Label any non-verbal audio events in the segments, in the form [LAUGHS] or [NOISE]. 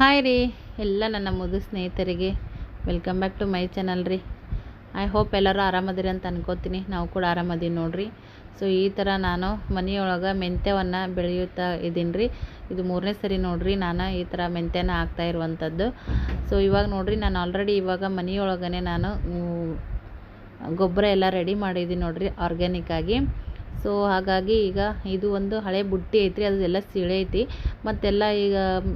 Hi ರೀ, ಎಲ್ಲ ನನ್ನ ಮುದು ಸ್ನೇಹಿತರಿಗೆ. Welcome back to my channel ರೀ. ಐ ಹೋಪ್ ಎಲ್ಲರೂ ಆರಾಮದಿರಿ ಅಂತ ಅನ್ಕೋತೀನಿ. ನಾವು ಕೂಡ ಆರಾಮದೀವಿ ನೋಡಿರಿ. ಸೊ ಈ ಥರ ನಾನು ಮನೆಯೊಳಗೆ ಮೆಂತ್ಯವನ್ನು ಬೆಳೆಯುತ್ತಾ ಇದ್ದೀನಿ ರೀ. ಇದು ಮೂರನೇ ಸರಿ ನೋಡ್ರಿ, ನಾನು ಈ ಥರ ಮೆಂತ್ಯನ ಹಾಕ್ತಾ ಇರುವಂಥದ್ದು. ಸೊ ಇವಾಗ ನೋಡಿರಿ, ನಾನು ಆಲ್ರೆಡಿ ಇವಾಗ ಮನೆಯೊಳಗನೆ ನಾನು ಗೊಬ್ಬರ ಎಲ್ಲ ರೆಡಿ ಮಾಡಿದ್ದೀನಿ ನೋಡಿರಿ ಆರ್ಗ್ಯಾನಿಕ್ ಆಗಿ. ಸೊ ಹಾಗಾಗಿ ಈಗ ಇದು ಒಂದು ಹಳೆ ಬುಟ್ಟಿ ಐತ್ರಿ, ಅದೆಲ್ಲ ಸೀಳೆ ಐತಿ. ಮತ್ತೆಲ್ಲ ಈಗ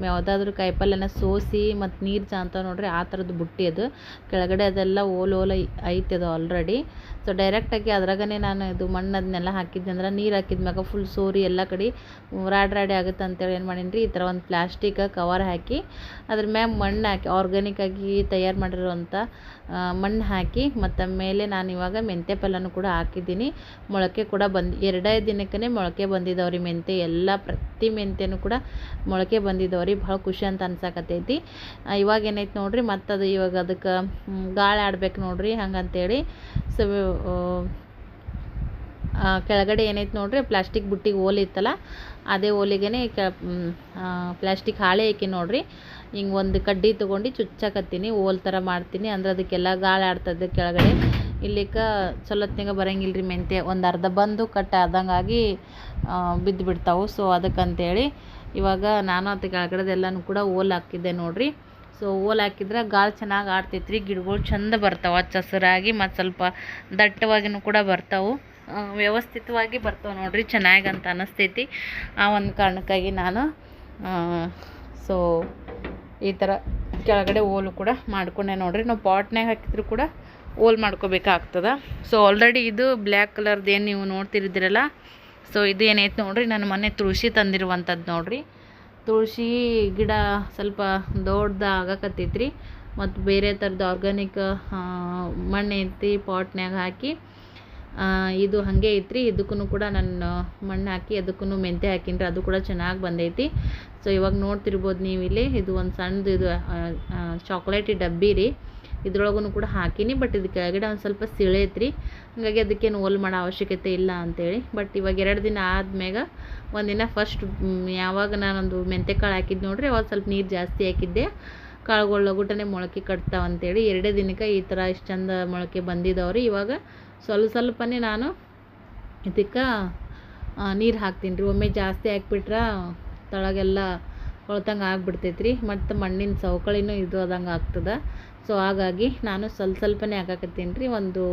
ಯಾವುದಾದ್ರೂ ಕಾಯಿಪಲ್ಯನ ಸೋಸಿ ಮತ್ತು ನೀರು ಜಾಂತ ನೋಡ್ರಿ, ಆ ಥರದ್ದು ಬುಟ್ಟಿ ಅದು. ಕೆಳಗಡೆ ಅದೆಲ್ಲ ಓಲ್ ಓಲ್ ಐತಿ ಅದು ಆಲ್ರೆಡಿ ಸೊ ಡೈರೆಕ್ಟಾಗಿ ಅದ್ರಾಗನೇ ನಾನು ಇದು ಮಣ್ಣು ಅದನ್ನೆಲ್ಲ ಹಾಕಿದ್ದೆ ಅಂದ್ರೆ ನೀರು ಹಾಕಿದ್ಮ್ಯಾಗ ಫುಲ್ ಸೋರಿ ಎಲ್ಲ ಕಡೆ ರಾಡ್ ರಾಡಿ ಆಗುತ್ತೆ ಅಂತೇಳಿ ಏನು ಮಾಡೀನಿ ರೀ ಈ ಥರ ಒಂದು ಪ್ಲಾಸ್ಟಿಕ್ ಕವರ್ ಹಾಕಿ ಅದ್ರ ಮ್ಯಾಗ ಮಣ್ಣು ಹಾಕಿ ಆರ್ಗ್ಯಾನಿಕ್ ಆಗಿ ತಯಾರು ಮಾಡಿರುವಂಥ ಮಣ್ಣು ಹಾಕಿ ಮತ್ತು ಮೇಲೆ ನಾನು ಇವಾಗ ಮೆಂತ್ಯ ಪಲ್ಯನೂ ಕೂಡ ಹಾಕಿದ್ದೀನಿ. ಮೊಳಕೆ ಕೂಡ ಬಂದು, ಎರಡೇ ದಿನಕ್ಕೇ ಮೊಳಕೆ ಬಂದಿದ್ದಾವ್ರಿ ಮೆಂತ್ಯ. ಎಲ್ಲ ಪ್ರತಿ ಮೆಂತ್ಯನೂ ಕೂಡ ಮೊಳಕೆ ಬಂದಿದ್ದಾವ್ರಿ ಭಾಳ ಖುಷಿ ಅಂತ ಅನ್ಸಕತ್ತೈತಿ. ಇವಾಗ ಏನೈತೆ ನೋಡಿರಿ ಮತ್ತದು ಇವಾಗ ಅದಕ್ಕೆ ಗಾಳಿ ಆಡ್ಬೇಕು ನೋಡ್ರಿ ಹಂಗಂತೇಳಿ. ಸೊ ಕೆಳಗಡೆ ಏನೈತೆ ನೋಡ್ರಿ, ಪ್ಲಾಸ್ಟಿಕ್ ಬುಟ್ಟಿಗೆ ಹೋಲ್ ಇತ್ತಲ್ಲ, ಅದೇ ಓಲೆಗೇ ಕೆ ಪ್ಲಾಸ್ಟಿಕ್ ಹಾಳೆ ಹಾಕಿ ನೋಡ್ರಿ. ಹಿಂಗೆ ಒಂದು ಕಡ್ಡಿ ತೊಗೊಂಡು ಚುಚ್ಚಾಕತ್ತೀನಿ, ಓಲ್ ಥರ ಮಾಡ್ತೀನಿ, ಅಂದ್ರೆ ಅದಕ್ಕೆಲ್ಲ ಗಾಳಿ ಆಡ್ತದೆ ಕೆಳಗಡೆ. ಇಲ್ಲಿಕ ಚಲೋತ್ನಾಗ ಬರಂಗಿಲ್ಲ ರೀ ಮೆಂತ್ಯ, ಒಂದು ಅರ್ಧ ಬಂದು ಕಟ್ ಆದಂಗಾಗಿ ಬಿದ್ದು ಬಿಡ್ತಾವೆ ಸೊ ಅದಕ್ಕಂತೇಳಿ ಇವಾಗ ನಾನು ಅದು ಕೆಳಗಡೆದೆಲ್ಲನೂ ಕೂಡ ಓಲ್ ಹಾಕಿದ್ದೆ ನೋಡ್ರಿ. ಸೊ ಓಲ್ ಹಾಕಿದ್ರೆ ಗಾಳಿ ಚೆನ್ನಾಗಿ ಆಡ್ತೈತ್ರಿ, ಗಿಡಗಳು ಚಂದ ಬರ್ತಾವೆ ಹಚ್ಚ ಹಸಿರಾಗಿ ಮತ್ತು ಸ್ವಲ್ಪ ದಟ್ಟವಾಗಿನೂ ಕೂಡ ಬರ್ತಾವೆ. ವ್ಯವಸ್ಥಿತವಾಗಿ ಬರ್ತಾವೆ ನೋಡ್ರಿ, ಚೆನ್ನಾಗಿ ಅಂತ ಅನ್ನಿಸ್ತೈತಿ ಆ ಒಂದು ಕಾರಣಕ್ಕಾಗಿ ನಾನು. ಸೊ ಈ ಥರ ಕೆಳಗಡೆ ಓಲು ಕೂಡ ಮಾಡ್ಕೊಂಡೆ ನೋಡಿರಿ. ನಾವು ಪಾಟ್ನಾಗ ಹಾಕಿದ್ರು ಕೂಡ ಓಲ್ ಮಾಡ್ಕೋಬೇಕಾಗ್ತದ. ಸೊ ಆಲ್ರೆಡಿ ಇದು ಬ್ಲ್ಯಾಕ್ ಕಲರ್ದು ಏನು ನೀವು ನೋಡ್ತಿರಿದ್ದೀರಲ್ಲ ಸೊ ಇದು ಏನೈತೆ ನೋಡಿರಿ, ನಾನು ಮೊನ್ನೆ ತುಳಸಿ ತಂದಿರುವಂಥದ್ದು ನೋಡ್ರಿ. ತುಳಸಿ ಗಿಡ ಸ್ವಲ್ಪ ದೊಡ್ಡದು ಆಗಕತ್ತೈತ್ರಿ. ಮತ್ತು ಬೇರೆ ಥರದ್ದು ಆರ್ಗ್ಯಾನಿಕ್ ಮಣ್ಣು ಐತಿ ಪಾಟ್ನ್ಯಾಗ ಹಾಕಿ ಇದು ಹಾಗೆ ಐತ್ರಿ. ಇದಕ್ಕೂ ಕೂಡ ನಾನು ಮಣ್ಣು ಹಾಕಿ ಅದಕ್ಕೂ ಮೆಂತ್ಯ ಹಾಕಿನ್ರಿ. ಅದು ಕೂಡ ಚೆನ್ನಾಗಿ ಬಂದೈತಿ. ಸೊ ಇವಾಗ ನೋಡ್ತಿರ್ಬೋದು ನೀವು ಇಲ್ಲಿ ಇದು ಒಂದು ಸಣ್ಣದು ಇದು ಚಾಕ್ಲೇಟಿ ಡಬ್ಬಿ ರೀ ಇದ್ರೊಳಗೂ ಕೂಡ ಹಾಕೀನಿ ಬಟ್ ಇದು ಕೆಳಗಡೆ ಒಂದು ಸ್ವಲ್ಪ ಸಿಳೈತ್ರಿ ಹಾಗಾಗಿ ಅದಕ್ಕೇನು ಓಲ್ ಮಾಡೋ ಅವಶ್ಯಕತೆ ಇಲ್ಲ ಅಂತೇಳಿ. ಬಟ್ ಇವಾಗ ಎರಡು ದಿನ ಆದ್ಮ್ಯಾಗ ಒಂದಿನ ಫಸ್ಟ್ ಯಾವಾಗ ನಾನೊಂದು ಮೆಂತೆ ಕಾಳು ಹಾಕಿದ್ದು ನೋಡ್ರಿ, ಅವಾಗ ಸ್ವಲ್ಪ ನೀರು ಜಾಸ್ತಿ ಹಾಕಿದ್ದೆ. ಕಾಳುಗಳು ಲಗುಟನೆ ಮೊಳಕೆ ಕಟ್ತಾವ ಅಂತೇಳಿ. ಎರಡೇ ದಿನಕ್ಕೆ ಈ ಥರ ಇಷ್ಟು ಚಂದ ಮೊಳಕೆ ಬಂದಿದ್ದಾವ್ರಿ ಇವಾಗ ಸ್ವಲ್ಪ ಸ್ವಲ್ಪನೇ ನಾನು ಇದಕ್ಕೆ ನೀರು ಹಾಕ್ತೀನಿ ರೀ ಒಮ್ಮೆ ಜಾಸ್ತಿ ಹಾಕ್ಬಿಟ್ರೆ ತಳಗೆಲ್ಲ ಕೊಳ್ತಂಗೆ ಆಗ್ಬಿಡ್ತೈತೆ ರೀ ಮತ್ತು ಮಣ್ಣಿನ ಸವಕಳಿನೂ ಇದು ಆದಂಗೆ ಆಗ್ತದೆ. ಸೊ ಹಾಗಾಗಿ ನಾನು ಸ್ವಲ್ಪ ಸ್ವಲ್ಪನೇ ಹಾಕಾಕತ್ತೀನಿ ರೀ. ಒಂದು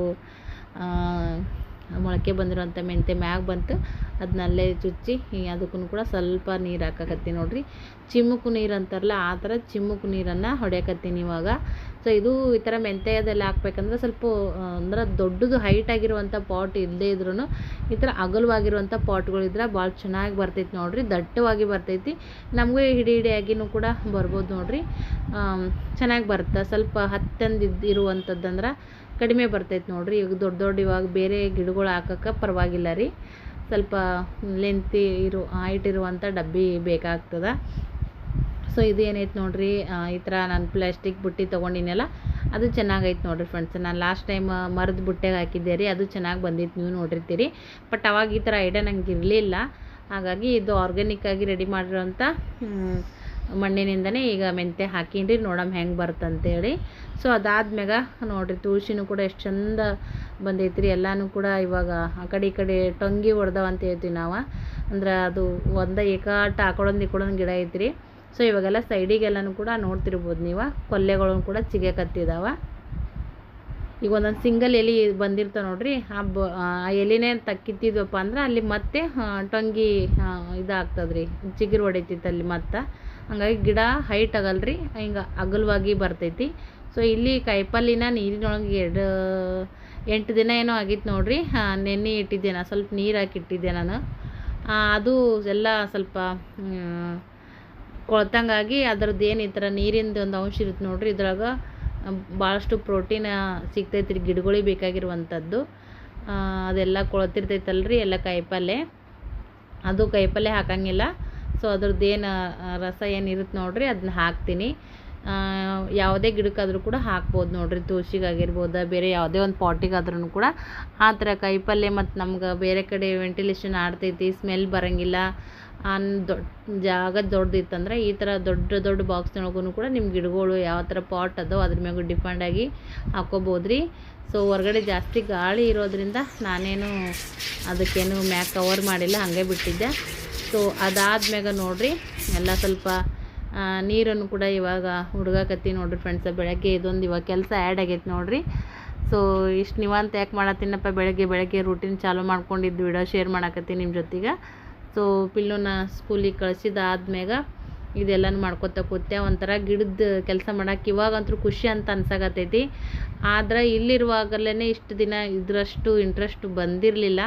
ಮೊಳಕೆ ಬಂದಿರೋಂಥ ಮೆಂತ್ಯ ಮ್ಯಾಗ ಬಂತು. ಅದನ್ನಲ್ಲೇ ಚುಚ್ಚಿ ಅದಕ್ಕೂ ಕೂಡ ಸ್ವಲ್ಪ ನೀರು ಹಾಕಾಕತ್ತೀನಿ ನೋಡಿರಿ. ಚಿಮ್ಮುಕು ನೀರು ಅಂತಾರಲ್ಲ, ಆ ಥರ ಚಿಮ್ಮುಕು ನೀರನ್ನು ಹೊಡೆಯಕತ್ತೀನಿ ಇವಾಗ. ಸೊ ಇದು ಈ ಥರ ಮೆಂತ್ಯದೆಲ್ಲ ಹಾಕ್ಬೇಕಂದ್ರೆ ಸ್ವಲ್ಪ ಅಂದ್ರೆ ದೊಡ್ಡದು ಹೈಟ್ ಆಗಿರುವಂಥ ಪಾಟ್ ಇಲ್ಲದೇ ಇದ್ರೂ ಈ ಥರ ಅಗಲವಾಗಿರುವಂಥ ಪಾಟ್ಗಳಿದ್ರೆ ಭಾಳ ಚೆನ್ನಾಗಿ ಬರ್ತೈತಿ ನೋಡಿರಿ, ದಟ್ಟವಾಗಿ ಬರ್ತೈತಿ. ನಮಗೂ ಹಿಡಿ ಹಿಡಿಯಾಗಿನೂ ಕೂಡ ಬರ್ಬೋದು ನೋಡಿರಿ. ಚೆನ್ನಾಗಿ ಬರುತ್ತೆ? ಸ್ವಲ್ಪ ಹತ್ತಂದು ಇರುವಂಥದ್ದಂದ್ರೆ ಕಡಿಮೆ ಬರ್ತೈತೆ ನೋಡಿರಿ. ಈಗ ದೊಡ್ಡ ದೊಡ್ಡ ಇವಾಗ ಬೇರೆ ಗಿಡಗಳು ಹಾಕೋಕ್ಕೆ ಪರವಾಗಿಲ್ಲ ರೀ. ಸ್ವಲ್ಪ ಲೆಂತಿ ಇರು ಹೈಟ್ ಇರುವಂಥ ಡಬ್ಬಿ ಬೇಕಾಗ್ತದೆ. ಸೊ ಇದು ಏನೈತೆ ನೋಡಿರಿ ಈ ಥರ ನಾನು ಪ್ಲಾಸ್ಟಿಕ್ ಬುಟ್ಟಿ ತೊಗೊಂಡಿನಲ್ಲ, ಅದು ಚೆನ್ನಾಗೈತೆ ನೋಡಿರಿ ಫ್ರೆಂಡ್ಸ್ ನಾನು ಲಾಸ್ಟ್ ಟೈಮ್ ಮರದ ಬುಟ್ಟೆಗೆ ಹಾಕಿದ್ದೆ ರೀ, ಅದು ಚೆನ್ನಾಗಿ ಬಂದಿತ್ತು ನೀವು ನೋಡಿರ್ತೀರಿ. ಬಟ್ ಅವಾಗ ಈ ಥರ ಐಡಿಯಾ ನಂಗೆ ಇರಲಿಲ್ಲ. ಹಾಗಾಗಿ ಇದು ಆರ್ಗ್ಯಾನಿಕ್ ಆಗಿ ರೆಡಿ ಮಾಡಿರೋಂಥ ಮಣ್ಣಿನಿಂದನೇ ಈಗ ಮೆಂತ್ಯ ಹಾಕೀನಿ ನೋಡಮ್ ಹೆಂಗೆ ಬರ್ತಂತೇಳಿ ಸೊ ಅದಾದ್ಮ್ಯಾಗ ನೋಡಿರಿ, ತುಳಸಿನೂ ಕೂಡ ಎಷ್ಟು ಚಂದ ಬಂದೈತ್ರಿ. ಎಲ್ಲಾನು ಕೂಡ ಇವಾಗ ಆ ಕಡೆ ಈ ಕಡೆ ಟೊಂಗಿ ಹೊಡೆದವಂತ ಹೇಳ್ತೀವಿ ನಾವು. ಅಂದ್ರೆ ಅದು ಒಂದ ಏಕಾಟ ಹಾಕೊಳೊಂದು ಇಕ್ಕೊಳೊಂದು ಗಿಡ ಐತ್ರಿ. ಸೊ ಇವಾಗೆಲ್ಲ ಸೈಡಿಗೆಲ್ಲನೂ ಕೂಡ ನೋಡ್ತಿರ್ಬೋದು ನೀವು. ಕೊಲ್ಲೆಗಳನ್ನು ಕೂಡ ಚಿಗಕತ್ತಿದಾವ. ಈಗ ಒಂದೊಂದು ಸಿಂಗಲ್ ಎಲೆ ಬಂದಿರ್ತಾವೆ ನೋಡ್ರಿ. ಆ ಬ, ಆ ಎಲೆನೇ ತಕ್ಕಿತ್ತಿದ್ವಪ್ಪ ಅಂದ್ರೆ ಅಲ್ಲಿ ಮತ್ತೆ ಟೊಂಗಿ ಇದಾಗ್ತದೆ ರೀ ಚಿಗುರು ಹೊಡಿತೈತೆ ಅಲ್ಲಿ ಮತ್ತೆ. ಹಂಗಾಗಿ ಗಿಡ ಹೈಟ್ ಆಗಲ್ರಿ. ಹಿಂಗೆ ಅಗಲವಾಗಿ ಬರ್ತೈತಿ. ಸೊ ಇಲ್ಲಿ ಕಾಯಿಪಲ್ಲಿನ ನೀರಿನೊಳಗೆ ಎರಡು, ಎಂಟು ದಿನ ಏನೋ ಆಗಿತ್ತು ನೋಡ್ರಿ. ನೆನೆ ಇಟ್ಟಿದ್ದೆ ನಾನು ಸ್ವಲ್ಪ ನೀರು ಹಾಕಿ ಇಟ್ಟಿದ್ದೆ ನಾನು ಅದು ಎಲ್ಲ ಸ್ವಲ್ಪ ಕೊಳ್ತಂಗಾಗಿ ಅದ್ರದ್ದು ಏನು ಈ ಥರ ನೀರಿಂದು ಒಂದು ಅಂಶ ಇರುತ್ತೆ ನೋಡ್ರಿ, ಇದ್ರಾಗ ಭಾಳಷ್ಟು ಪ್ರೋಟೀನ್ ಸಿಗ್ತೈತೆ ರೀ ಗಿಡಗಳಿಗೆ ಬೇಕಾಗಿರುವಂಥದ್ದು ಅದೆಲ್ಲ ಅದೆಲ್ಲ ರೀ ಎಲ್ಲ ಕಾಯಿಪಲ್ಲೆ. ಅದು ಕಾಯಿಪಲ್ಲೆ ಹಾಕಂಗಿಲ್ಲ. ಸೊ ಅದ್ರದ್ದು ಏನು ರಸ ಏನಿರುತ್ತೆ ನೋಡ್ರಿ ಅದನ್ನ ಹಾಕ್ತೀನಿ. ಯಾವುದೇ ಗಿಡಕ್ಕಾದ್ರೂ ಕೂಡ ಹಾಕ್ಬೋದು ನೋಡ್ರಿ, ತುಳಸಿಗಾಗಿರ್ಬೋದು, ಬೇರೆ ಯಾವುದೇ ಒಂದು ಪಾಟಿಗಾದ್ರೂ ಕೂಡ. ಆ ಥರ ಕಾಯಿಪಲ್ಲೆ ಮತ್ತು ನಮ್ಗೆ ಬೇರೆ ಕಡೆ ವೆಂಟಿಲೇಷನ್ ಆಡ್ತೈತಿ ಸ್ಮೆಲ್ ಬರೋಂಗಿಲ್ಲ. ಅನ್ ದೊಡ್ಡ ಜಾಗ ದೊಡ್ಡದಿತ್ತಂದ್ರೆ ಈ ಥರ ದೊಡ್ಡ ದೊಡ್ಡ ಬಾಕ್ಸ್ನೊಳಗೂ ಕೂಡ ನಿಮ್ಮ ಗಿಡಗಳು ಯಾವ ಥರ ಪಾಟ್ ಅದೋ ಅದ್ರ ಮ್ಯಾಗೂ ಡಿಪೆಂಡಾಗಿ ಹಾಕೋಬಹುದು ರೀ ಸೊ, ಹೊರಗಡೆ ಜಾಸ್ತಿ ಗಾಳಿ ಇರೋದ್ರಿಂದ ನಾನೇನು ಅದಕ್ಕೇನು ಮ್ಯಾಕ್ ಕವರ್ ಮಾಡಿಲ್ಲ, ಹಾಗೆ ಬಿಟ್ಟಿದ್ದೆ. ಸೊ ಅದಾದ್ಮ್ಯಾಗ ನೋಡಿರಿ, ಎಲ್ಲ ಸ್ವಲ್ಪ ನೀರನ್ನು ಕೂಡ ಇವಾಗ ಹುಡುಗಕತ್ತಿ ನೋಡ್ರಿ ಫ್ರೆಂಡ್ಸ ಬೆಳಗ್ಗೆ ಇದೊಂದು ಇವಾಗ ಕೆಲಸ ಆ್ಯಡ್ ಆಗೈತೆ ನೋಡ್ರಿ. ಸೊ, ಇಷ್ಟು ನೀವಂತ ಯಾಕೆ ಮಾಡತ್ತೀನಪ್ಪ ಬೆಳಗ್ಗೆ ಬೆಳಗ್ಗೆ ರೂಟೀನ್ ಚಾಲೂ ಮಾಡ್ಕೊಂಡಿದ್ದು ವಿಡಿಯೋ ಶೇರ್ ಮಾಡಕತ್ತೀನಿ ನಿಮ್ಮ ಜೊತೆಗೆ. ಸೊ ಪಿಲ್ಲುನ ಸ್ಕೂಲಿಗೆ ಕಳಿಸಿದಾದ್ಮ್ಯಾಗ ಇದೆಲ್ಲನೂ ಮಾಡ್ಕೊತ ಕೂತೆ ಒಂಥರ ಗಿಡದ ಕೆಲಸ ಮಾಡಕ್ಕೆ ಇವಾಗಂತೂ ಖುಷಿ ಅಂತ ಅನ್ಸಾಕತ್ತೈತಿ. ಆದ್ರೆ ಇಲ್ಲಿರುವಾಗಲೇ ಇಷ್ಟು ದಿನ ಇದರಷ್ಟು ಇಂಟ್ರೆಸ್ಟ್ ಬಂದಿರಲಿಲ್ಲ.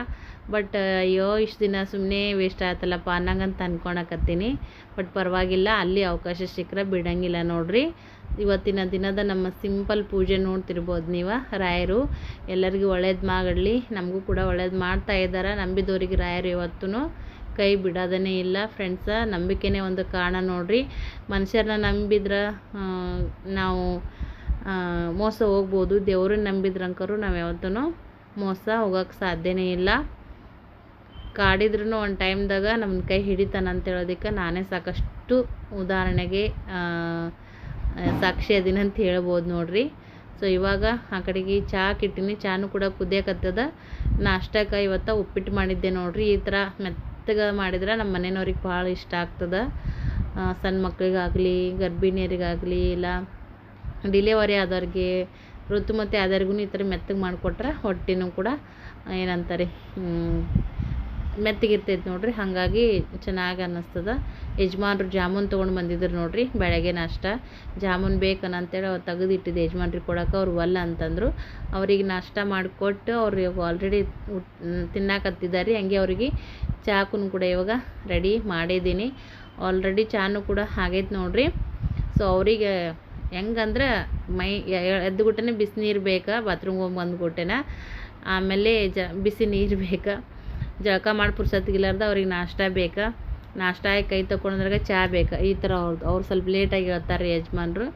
ಬಟ್ ಅಯ್ಯೋ, ಇಷ್ಟು ದಿನ ಸುಮ್ಮನೆ ವೇಸ್ಟ್ ಆಯ್ತಲ್ಲಪ್ಪ ಅನ್ನಂಗಂತ ಅಂದ್ಕೊಳಕತ್ತೀನಿ ಬಟ್ ಪರವಾಗಿಲ್ಲ, ಅಲ್ಲಿ ಅವಕಾಶ ಸಿಕ್ಕರೆ ಬಿಡಂಗಿಲ್ಲ ನೋಡ್ರಿ. ಇವತ್ತಿನ ದಿನದ ನಮ್ಮ ಸಿಂಪಲ್ ಪೂಜೆ ನೋಡ್ತಿರ್ಬೋದು ನೀವು? ರಾಯರು, ಎಲ್ಲರಿಗೂ ಒಳ್ಳೇದು ಮಾಡಲಿ ನಮಗೂ ಕೂಡ ಒಳ್ಳೇದು ಮಾಡ್ತಾ ಇದ್ದಾರೆ ನಂಬಿದವರಿಗೆ ರಾಯರು ಇವತ್ತೂ ಕೈ ಬಿಡೋದೇ ಇಲ್ಲ ಫ್ರೆಂಡ್ಸ. ನಂಬಿಕೆನೇ ಒಂದು ಕಾರಣ ನೋಡ್ರಿ. ಮನುಷ್ಯರನ್ನ ನಂಬಿದ್ರೆ ನಾವು ಮೋಸ ಹೋಗ್ಬೋದು. ದೇವ್ರನ್ನ ನಂಬಿದ್ರಂಕರು ನಾವು ಯಾವತ್ತೂ ಮೋಸ ಹೋಗೋಕ್ಕೆ ಸಾಧ್ಯನೇ ಇಲ್ಲ. ಕಾಡಿದ್ರೂ ಒಂದು ಟೈಮ್ದಾಗ ನಮ್ಮ ಕೈ ಹಿಡಿತಾನ ಅಂತ ಹೇಳೋದಕ್ಕೆ ನಾನೇ ಸಾಕಷ್ಟು ಉದಾಹರಣೆಗೆ ಸಾಕ್ಷಿ ದಿನ ಅಂತ ಹೇಳ್ಬೋದು ನೋಡ್ರಿ. ಸೊ ಇವಾಗ ಆ ಕಡೆಗೆ ಚಹಾ ಇಟ್ಟಿನಿ ಚಹಾನು ಕೂಡ ಕುದಿಯಕತ್ತದ. ನಾಷ್ಟಕ್ಕೆ ಇವತ್ತು ಉಪ್ಪಿಟ್ಟು ಮಾಡಿದ್ದೆ ನೋಡ್ರಿ. ಈ ಥರ ಮೆತ್ತಗೆ ಮಾಡಿದ್ರೆ ನಮ್ಮ ಮನೆಯವ್ರಿಗೆ ಭಾಳ ಇಷ್ಟ ಆಗ್ತದೆ. ಸಣ್ಣ ಮಕ್ಳಿಗಾಗಲಿ, ಗರ್ಭಿಣಿಯರಿಗಾಗಲಿ, ಇಲ್ಲ ಡಿಲೆವರಿ ಆದವ್ರಿಗೆ, ಋತುಮತಿ ಆದವ್ರಿಗೂ ಈ ಥರ ಮೆತ್ತಗೆ ಮಾಡಿಕೊಟ್ರೆ ಹೊಟ್ಟೆನೂ ಕೂಡ ಏನಂತಾರೆ ಮೆತ್ತಗಿರ್ತೈತೆ ನೋಡ್ರಿ, ಹಾಗಾಗಿ ಚೆನ್ನಾಗಿ ಅನ್ನಿಸ್ತದ. ಯಜಮಾನ್ರು ಜಾಮೂನ್ ತೊಗೊಂಡು ಬಂದಿದ್ರು ನೋಡ್ರಿ ಬೆಳಗ್ಗೆ ನಾಷ್ಟ ಜಾಮೂನ್ ಬೇಕನ್ನಂತೇಳಿ ಅವ್ರು ತೆಗೆದಿಟ್ಟಿದ್ದೆ ಯಜಮಾನ್ರಿಗೆ ಕೊಡೋಕೆ, ಅವ್ರು ಒಲ್ಲ ಅಂತಂದರು. ಅವ್ರಿಗೆ ನಾಷ್ಟ ಮಾಡಿಕೊಟ್ಟು ಅವ್ರು ಆಲ್ರೆಡಿ ರೀ ಹಂಗೆ ಅವ್ರಿಗೆ ಚಾಕುನು ಕೂಡ ಇವಾಗ ರೆಡಿ ಮಾಡಿದ್ದೀನಿ. ಆಲ್ರೆಡಿ ಚಾನು ಕೂಡ ಆಗೈತೆ ನೋಡ್ರಿ. ಸೊ ಅವರಿಗೆ ಹೆಂಗಂದ್ರೆ ಮೈ ಎದ್ದು ಬಿಸಿ ಬಿಸಿನೀರು ಬೇಕಾ ಬಾತ್ರೂಮ್ಗೆ ಹೋಗಿ ಬಂದು ಆಮೇಲೆ ಜ, ಬಿಸಿ ನೀರು ಬೇಕಾ? ಜಳಕ ಮಾಡಿ ಪುರ್ಸತ್ತಿಗಿಲ್ಲಾರ್ದ ಅವ್ರಿಗೆ ನಾಷ್ಟ ಬೇಕಾ. ನಾಷ್ಟ ಕೈ ತಗೊಂಡ್ರಾಗ ಚಾ ಬೇಕಾ. ಈ ಥರ ಅವ್ರದ್ದು ಅವ್ರು ಸ್ವಲ್ಪ ಲೇಟಾಗಿ ಹೇಳ್ತಾರೆ ಯಜಮಾನ್ರು.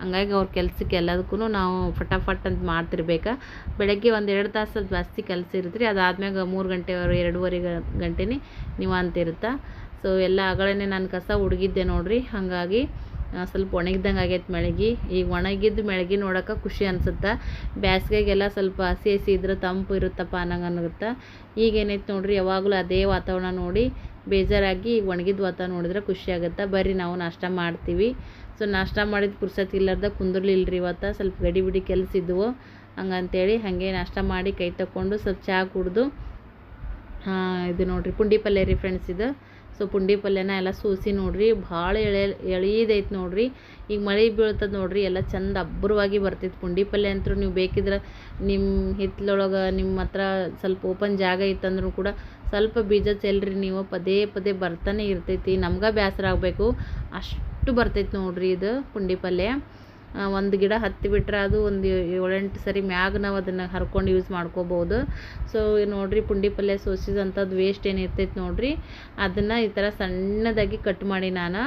ಹಂಗಾಗಿ ಅವ್ರ ಕೆಲ್ಸಕ್ಕೆ ಎಲ್ಲದಕ್ಕೂ ನಾವು ಫಟಾಫಟ್ ಅಂತ ಮಾಡ್ತಿರ್ಬೇಕು. ಬೆಳಗ್ಗೆ ಒಂದು ಎರಡು ತಾಸು ಜಾಸ್ತಿ ಕೆಲಸ ಇರುತ್ತೆ ರೀ ಅದಾದ್ಮ್ಯಾಗ ಮೂರು ಗಂಟೆವರೆಗೆ ಎರಡೂವರೆ ಗಂಟೆನೇ ನೀವು ಅಂತಿರುತ್ತೆ ಸೊ ಎಲ್ಲ ಅಗಳೇ ನಾನು ಕಸ ಹುಡುಗಿದ್ದೆ ನೋಡಿರಿ. ಹಾಗಾಗಿ ಸ್ವಲ್ಪ ಒಣಗಿದಂಗೆ ಆಗೈತೆ ಮೆಳಗಿ. ಈಗ ಒಣಗಿದ್ದು ಮೆಳಗಿ ನೋಡೋಕೆ ಖುಷಿ ಅನಿಸುತ್ತೆ? ಬ್ಯಾಸ್ಗೆಗೆಲ್ಲ ಸ್ವಲ್ಪ ಹಸಿ ಹಸಿ ಇದ್ರೆ ತಂಪು ಇರುತ್ತಪ್ಪ ಅನ್ನಂಗೆ ಅನ್ನುತ್ತೆ? ಈಗ ಏನೈತೆ ನೋಡ್ರಿ, ಯಾವಾಗಲೂ ಅದೇ ವಾತಾವರಣ ನೋಡಿ, ಬೇಜಾರಾಗಿ ಈಗ ಒಣಗಿದ ವಾತಾವರಣ ನೋಡಿದ್ರೆ ಖುಷಿ ಆಗುತ್ತೆ? ಬರ್ರಿ, ನಾವು ನಾಷ್ಟ ಮಾಡ್ತೀವಿ. ಸೊ, ನಾಷ್ಟ ಮಾಡಿದ ಪುರ್ಸತ್ ಇಲ್ಲಾರ್ದ ಕುಂದಿರ್ಲಿಲ್ಲರಿ ಇವತ್ತು? ಸ್ವಲ್ಪ ಗಡಿ ಬಿಡಿ ಕೆಲಸ ಇದ್ದವು ಹಂಗಂತೇಳಿ ಹಾಗೆ ನಾಷ್ಟ ಮಾಡಿ ಕೈ ತಗೊಂಡು ಸ್ವಲ್ಪ ಚಹಾ ಕುಡಿದು ಇದು ನೋಡಿರಿ ಪುಂಡಿ ಪಲ್ಯ ರೀ ಫ್ರೆಂಡ್ಸ್ ಇದು. ಸೊ ಪುಂಡಿ ಪಲ್ಯನ ಎಲ್ಲ ಸೂಸಿ ನೋಡ್ರಿ, ಭಾಳ ಎಳೆ, ಎಳೀದೈತೆ ನೋಡ್ರಿ. ಈಗ ಮಳೆ ಬೀಳ್ತದೆ ನೋಡ್ರಿ, ಎಲ್ಲ ಚಂದ ಅಬ್ಬರವಾಗಿ ಬರ್ತೈತೆ ಪುಂಡಿ ಪಲ್ಯ ಅಂತೂ ನೀವು ಬೇಕಿದ್ರೆ ನಿಮ್ಮ ಹಿತ್ತಲೊಳಗೆ ನಿಮ್ಮ ಹತ್ರ ಸ್ವಲ್ಪ ಓಪನ್ ಜಾಗ ಇತ್ತಂದ್ರೂ ಕೂಡ ಸ್ವಲ್ಪ ಬೀಜ ಚೆಲ್ರಿ ನೀವು, ಪದೇ ಪದೇ ಬರ್ತಾನೆ ಇರ್ತೈತಿ. ನಮ್ಗೆ ಬೇಸರ ಆಗಬೇಕು. ಅಷ್ಟು ಬರ್ತೈತೆ ನೋಡ್ರಿ ಇದು ಪುಂಡಿ ಪಲ್ಯ. ಒಂದು ಗಿಡ ಹತ್ತಿ ಬಿಟ್ರೆ ಅದು ಒಂದು ಏಳೆಂಟು ಸರಿ ಮ್ಯಾಗ ನಾವು ಅದನ್ನು ಹರ್ಕೊಂಡು ಯೂಸ್ ಮಾಡ್ಕೋಬೋದು. ಸೊ ನೋಡಿರಿ ಪುಂಡಿ ಪಲ್ಯ ಸೋಸಿದಂಥದ್ದು ವೇಸ್ಟ್ ಏನು ಇರ್ತೈತೆ ನೋಡ್ರಿ. ಅದನ್ನು ಈ ಥರ ಸಣ್ಣದಾಗಿ ಕಟ್ ಮಾಡಿ ನಾನು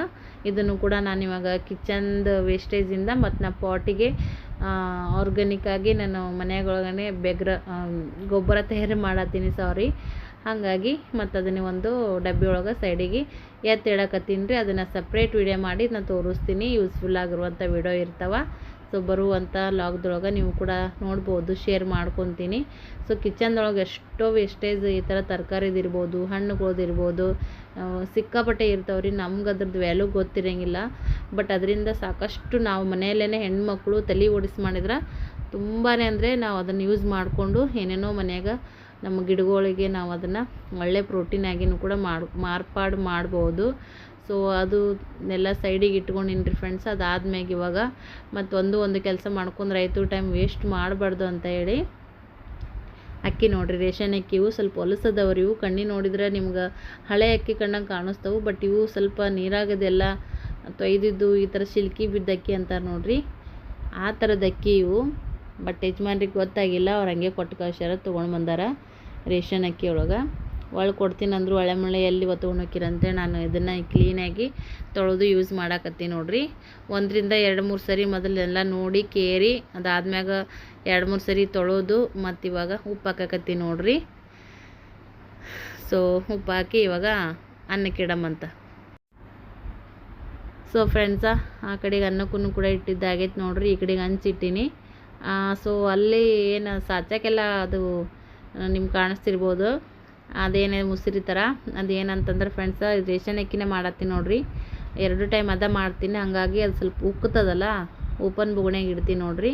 ಇದನ್ನು ಕೂಡ ನಾನು ಇವಾಗ ಕಿಚನ್ದು ವೇಸ್ಟೇಜಿಂದ ಮತ್ತು ನಾ ಪಾಟಿಗೆ ಆರ್ಗ್ಯಾನಿಕ್ಕಾಗಿ ನಾನು ಮನೆಯೊಳಗನೆ ಬೆಗ್ರ ಗೊಬ್ಬರ ತಯಾರು ಮಾಡತ್ತೀನಿ ಸಾರಿ ಹಾಗಾಗಿ ಮತ್ತು ಅದನ್ನು ಒಂದು ಡಬ್ಬಿ ಒಳಗೆ ಸೈಡಿಗೆ ಎತ್ತಿಡಕತ್ತೀನಿ ರೀ. ಅದನ್ನು ಸಪ್ರೇಟ್ ವಿಡಿಯೋ ಮಾಡಿ ನಾನು ತೋರಿಸ್ತೀನಿ. ಯೂಸ್ಫುಲ್ ಆಗಿರುವಂಥ ವಿಡಿಯೋ ಇರ್ತಾವೆ. ಸೊ ಬರುವಂಥ ಲಾಗ್ದೊಳಗೆ ನೀವು ಕೂಡ ನೋಡ್ಬೋದು ಶೇರ್ ಮಾಡ್ಕೊತೀನಿ. ಸೊ ಕಿಚನ್ದೊಳಗೆ ಎಷ್ಟೋ ವೇಸ್ಟೇಜ್ ಈ ಥರ ತರಕಾರಿದಿರ್ಬೋದು ಹಣ್ಣುಗಳದಿರ್ಬೋದು ಸಿಕ್ಕಾಪಟ್ಟೆ ಇರ್ತಾವೆ ರೀ. ನಮ್ಗೆ ಅದ್ರದ್ದು ವ್ಯಾಲ್ಯೂ ಗೊತ್ತಿರೋಂಗಿಲ್ಲ. ಬಟ್ ಅದರಿಂದ ಸಾಕಷ್ಟು ನಾವು ಮನೆಯಲ್ಲೇ ಹೆಣ್ಮಕ್ಳು ತಲೆ ಓಡಿಸಿ ಮಾಡಿದ್ರೆ ತುಂಬಾ ಅಂದರೆ ನಾವು ಅದನ್ನು ಯೂಸ್ ಮಾಡಿಕೊಂಡು ಏನೇನೋ ಮನ್ಯಾಗ ನಮ್ಮ ಗಿಡಗಳಿಗೆ ನಾವು ಅದನ್ನು ಒಳ್ಳೆ ಪ್ರೋಟೀನಾಗಿನೂ ಕೂಡ ಮಾಡಿ, ಮಾರ್ಪಾಡು ಮಾಡ್ಬೋದು. ಸೊ ಅದು ಎಲ್ಲ ಸೈಡಿಗೆ ಇಟ್ಕೊಂಡಿನಿ ರೀ ಫ್ರೆಂಡ್ಸ್ ಅದಾದ್ಮ್ಯಾಗ ಇವಾಗ ಮತ್ತು ಒಂದು ಒಂದು ಕೆಲಸ ಮಾಡ್ಕೊಂಡು ರೈತರು ಟೈಮ್ ವೇಸ್ಟ್ ಮಾಡಬಾರ್ದು ಅಂತ ಹೇಳಿ ಅಕ್ಕಿ ನೋಡಿರಿ, ರೇಷನ್ ಅಕ್ಕಿ ಇವು ಸ್ವಲ್ಪ ಹೊಲಸದವ್ರು. ಇವು ಕಣ್ಣಿ ನೋಡಿದ್ರೆ ನಿಮ್ಗೆ ಹಳೆ ಅಕ್ಕಿ ಕಣ್ಣಂಗೆ ಕಾಣಿಸ್ತವು ಬಟ್ ಇವು ಸ್ವಲ್ಪ ನೀರಾಗದೆಲ್ಲ ತೊಯ್ದಿದ್ದು ಈ ಥರ ಸಿಲ್ಕಿ ಬಿದ್ದ ಅಕ್ಕಿ ಅಂತಾರೆ ನೋಡಿರಿ. ಆ ಥರದ ಅಕ್ಕಿ ಇವು ಬಟ್ ಯಜಮಾನ್ರಿಗೆ ಗೊತ್ತಾಗಿಲ್ಲ, ಅವ್ರು ಹಂಗೆ ಕೊಟ್ಟು ಕಳ್ಸ್ಯಾರ ತೊಗೊಂಡು ಬಂದಾರ. ರೇಷನ್ ಅಕ್ಕಿ ಒಳಗೆ. ಒಳಗೆ ಅಂದರು ಒಳ್ಳೆ ಮಳೆ ಎಲ್ಲಿ ತೊಗೊಂಡು ಹೋಕ್ಕಿರಂತೆ ನಾನು ಇದನ್ನು ಕ್ಲೀನಾಗಿ ತೊಳೆದು ಯೂಸ್ ಮಾಡಾಕತ್ತೀನಿ ನೋಡ್ರಿ. ಒಂದರಿಂದ ಎರಡು ಮೂರು ಸರಿ ಮೊದಲೆಲ್ಲ ನೋಡಿ ಕೇರಿ. ಅದಾದ್ಮ್ಯಾಗ ಎರಡು ಮೂರು ಸರಿ ತೊಳೆದು ಮತ್ತು ಇವಾಗ ಉಪ್ಪು ಹಾಕಾಕತ್ತೀನಿ ನೋಡ್ರಿ. ಸೊ ಉಪ್ಪು ಹಾಕಿ ಇವಾಗ ಇಡಮಂತ ಸೊ ಫ್ರೆಂಡ್ಸ ಆ ಕಡೆಗೆ ಅನ್ನಕ್ಕೂ ಕೂಡ ಇಟ್ಟಿದ್ದಾಗೈತೆ ನೋಡ್ರಿ. ಈ ಕಡೆಗೆ ಹಂಚಿಟ್ಟೀನಿ ಸೊ ಅಲ್ಲಿ ಏನು ಸಾಚಕ್ಕೆಲ್ಲ ಅದು ನಿಮ್ಗೆ ಕಾಣಿಸ್ತಿರ್ಬೋದು. ಅದೇನೇ ಮುಸಿರಿ ಥರ. ಅದೇನಂತಂದ್ರೆ ಫ್ರೆಂಡ್ಸ ರೇಷನ್ ಅಕ್ಕಿನೇ ಮಾಡತ್ತೀನಿ ನೋಡಿರಿ. ಎರಡು ಟೈಮ್ ಅದ ಮಾಡ್ತೀನಿ. ಹಂಗಾಗಿ ಅದು ಸ್ವಲ್ಪ ಉಕ್ಕುತ್ತದಲ್ಲ ಓಪನ್ ಬುಗಣ್ಯಾಗ ಇಡ್ತೀನಿ ನೋಡಿರಿ.